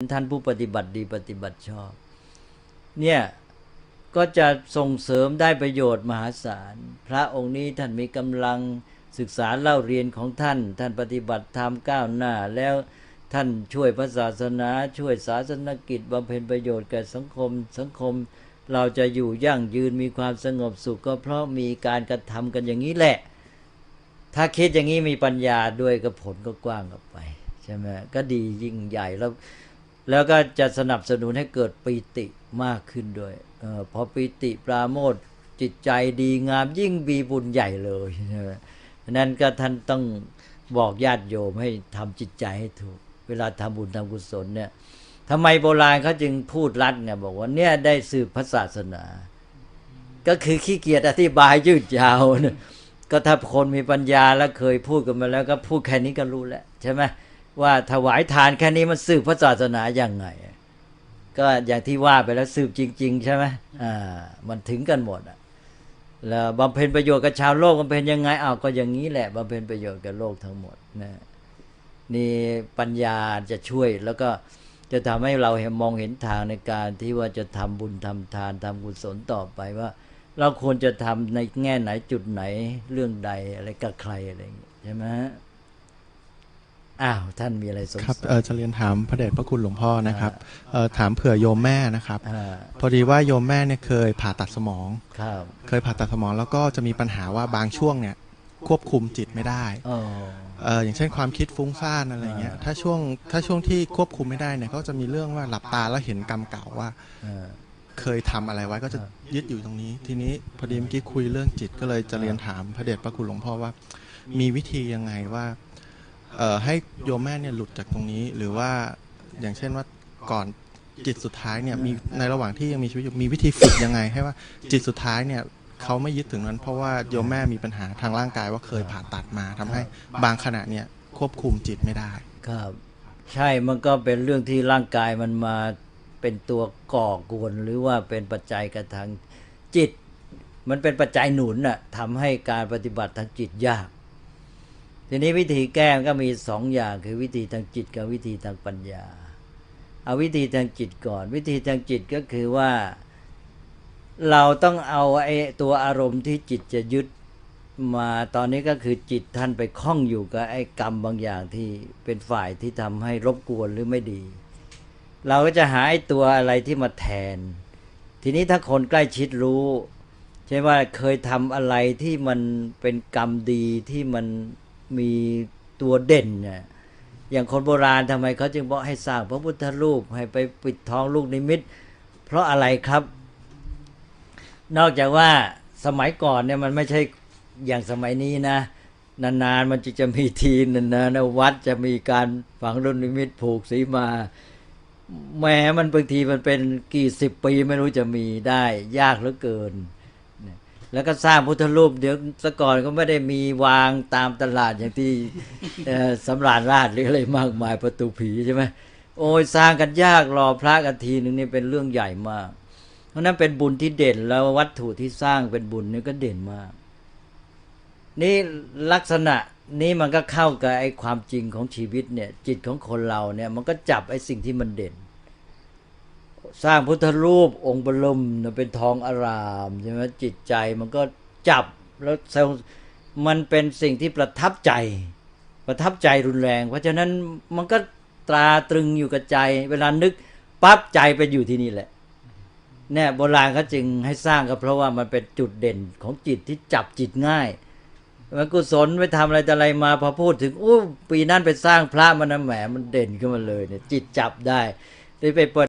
ท่านผู้ปฏิบัติดีปฏิบัติชอบ เนี่ยก็จะส่งเสริมได้ประโยชน์มหาศาล พระองค์นี้ท่านมีกำลังศึกษาเล่าเรียนของท่าน ท่านปฏิบัติธรรมก้าวหน้า แล้วท่านช่วยพระศาสนา ช่วยศาสนกิจบำเพ็ญประโยชน์แก่สังคม สังคมเราจะอยู่ยั่งยืนมีความสงบสุขก็เพราะมีการกระทำกันอย่างนี้แหละ ถ้าคิดอย่างนี้มีปัญญาด้วยก็ผลก็กว้างออกไปใช่ไหมก็ดียิ่งใหญ่แล้ว แล้วก็จะสนับสนุนให้เกิดปีติมากขึ้นด้วยเออพอปีติปราโมทจิตใจดีงามยิ่งมีบุญใหญ่เลยใช่ไหมฉะนั้นก็ท่านต้องบอกญาติโยมให้ทำจิตใจให้ถูก เวลาทำบุญทำกุศลเนี่ยทำไมโบราณเขาจึงพูดรัดเนี่ยบอกว่าเนี่ยได้สืบพระศาสนา ก็คือขี้เกียจอธิบายยืดยาวเนี่ยก็ถ้าคนมีปัญญาแล้วเคยพูดกันมาแล้วก็พูดแค่นี้ก็รู้แล้วใช่ไหม ว่าถวายทานแค่นี้มันสืบพระศาสนาอย่างไง ก็อย่างที่ว่าไปแล้วสืบจริง ๆ ใช่ไหมอ่า มันถึงกันหมดอะแล้วบำเพ็ญประโยชน์กับชาวโลกบำเพ็ญยังไงอ้าวก็อย่างนี้แหละบำเพ็ญประโยชน์กับโลกทั้งหมดนะนี่ปัญญาจะช่วยแล้วก็จะทำให้เราเห็นมองเห็นทางในการที่ว่าจะทำบุญทำทานทำกุศลต่อไปว่า เราควรจะทำในแง่ไหนจุดไหนเรื่องใดอะไรกับใครอะไรอย่างเงี้ยใช่ไหมฮะ อ้าวท่านมีอะไรสงครับสัยเออจะเรียนถามพระเดชพระคุณหลวงพ่อนะครับเออถามเผื่อโยมแม่นะครับอ่าพอดีว่าโยมแม่เนี่ยเคยผ่าตัดสมองครับเคยผ่าตัดสมองแล้วก็จะมีปัญหาว่าบางช่วงเนี่ยควบคุมจิตไม่ได้อ๋อเอออย่างเช่นความคิดฟุ้งซ่านอะไรเงี้ยอ่าถ้าช่วงถ้าช่วงที่ควบคุมไม่ได้เนี่ยก็จะมีเรื่องว่าหลับตาแล้วเห็นกรรมเก่าว่าอ่าเคยทำอะไรไว้ก็จะอ่ายึดอยู่ตรงนี้ ทีนี้พอดีเมื่อกี้คุยเรื่องจิตก็เลยจะเรียนถามพระเดชพระคุณหลวงพ่อว่า มีวิธียังไงว่า เอ่อให้โยมแม่เนี่ยหลุดจากตรงนี้ หรือว่าอย่างเช่นว่าก่อนจิตสุดท้ายเนี่ยมีในระหว่างที่ยังมีชีวิตอยู่มีวิธีฝึกยังไง ให้ว่าจิตสุดท้ายเนี่ยเขาไม่ยึดถึงนั้น เพราะว่าโยมแม่มีปัญหาทางร่างกายว่าเคยผ่าตัดมาทำให้บางขณะเนี่ยควบคุมจิตไม่ได้ครับ ใช่มันก็เป็นเรื่องที่ร่างกายมันมาเป็นตัวก่อกวนหรือว่าเป็นปัจจัยกระทางจิต มันเป็นปัจจัยหนุนน่ะทำให้การปฏิบัติทางจิตยาก ทีนี้วิธีแก้ก็มีสองอย่างคือวิธีทางจิตกับวิธีทางปัญญา เอาวิธีทางจิตก่อน วิธีทางจิตก็คือว่า เราต้องเอาไอ้ตัวอารมณ์ที่จิตจะยึดมาตอนนี้ก็คือจิตท่านไปคล้องอยู่กับไอ้กรรมบางอย่างที่เป็นฝ่ายที่ทำให้รบกวนหรือไม่ดี เราก็จะหาไอ้ตัวอะไรที่มาแทน ทีนี้ถ้าคนใกล้ชิดรู้ใช่ว่าเคยทำอะไรที่มันเป็นกรรมดีที่มัน มีตัวเด่นเนี่ยอย่างคนโบราณทำไมเขาจึงบอกให้สร้างพระพุทธรูปให้ไปปิดทองลูกนิมิต เพราะอะไรครับ นอกจากว่าสมัยก่อนเนี่ยมันไม่ใช่อย่างสมัยนี้นะ นานๆมันจะจะมีทีนานๆนวัดจะมีการฝังลูกนิมิตผูกสีมาแม้มันบางทีมันเป็นกี่สิบปีไม่รู้จะมีได้ยากเหลือเกิน แล้วก็สร้างพุทธรูปเดี๋ยวแตะก่อนก็ไม่ได้มีวางตามตลาดอย่างที่เอ่อสำราญราชหรืออะไรมากมายประตูผีใช่ไหมโอ้ยสร้างกันยากรอพระกันทีหนึ่งนี่เป็นเรื่องใหญ่มาก เพราะนั้นเป็นบุญที่เด่นแล้ววัตถุที่สร้างเป็นบุญนี่ก็เด่นมาก นี่ลักษณะนี้มันก็เข้ากับไอ้ความจริงของชีวิตเนี่ย จิตของคนเราเนี่ย มันก็จับไอ้สิ่งที่มันเด่น สร้างพุทธรูปองค์บรมเนี่ยเป็นทองอารามใช่ไหมจิตใจมันก็จับแล้วเซลมันเป็นสิ่งที่ประทับใจ ประทับใจรุนแรง เพราะฉะนั้นมันก็ตราตรึงอยู่กับใจ เวลานึกปั๊บใจไปอยู่ที่นี่แหละเนี่ยโบราณเขาจึงให้สร้างก็เพราะว่ามันเป็นจุดเด่นของจิตที่จับจิตง่ายมันกุศลไปทำอะไรแต่อะไรมาพอพูดถึงอู้ปีนั้นไปสร้างพระมันนะแหมมันเด่นขึ้นมาเลยเนี่ยจิตจับได้ได้ไปเปิ